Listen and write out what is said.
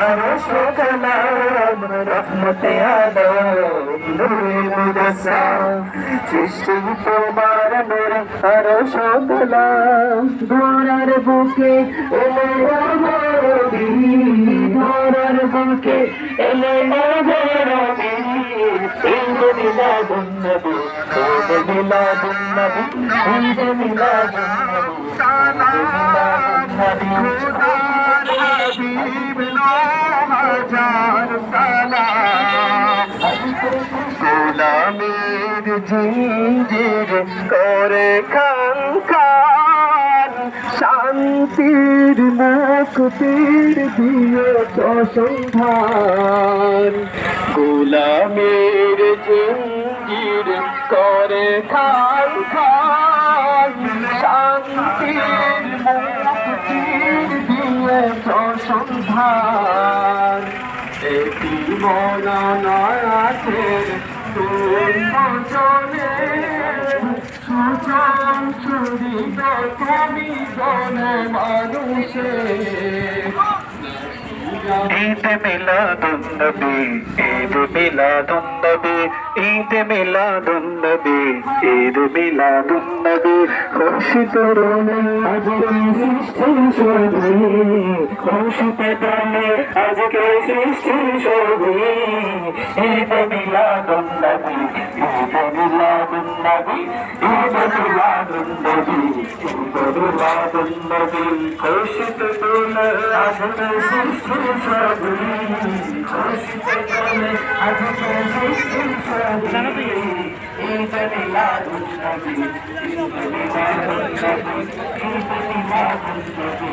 আরও শোকলাম রহমতে আলম নূরে মুজাসসাম সৃষ্টির তোমার নূরে আরও শোকলাম ধরার বুকে এলে ধরার বুকে এলে নবী গোলামের জিঞ্জির করে খান শান্তির মুক্তির দিয়ে সন্ধান গোলামের জিঞ্জির করে খান খান সন্ধান এটি মনানাথের চলে সুচন সুরিত তুমি গনে মানুষের ঈদ মিলাদুন নবী ঈদ মিলাদুন নবী ঈদ মিলাদুন নবী ঈদ মিলাদুন নবী খুশি তরুণে আজকে সৃষ্টি সবই খুশিতে প্রাণে আজকে সৃষ্টি সবই ঈদ মিলাদুন নবী ঈদ মিলাদুন ঈদ মিলাদুন নবী ঈদ মিলাদুন নবী ঈদ মিলাদুন নবী ঈদ মিলাদুন নবী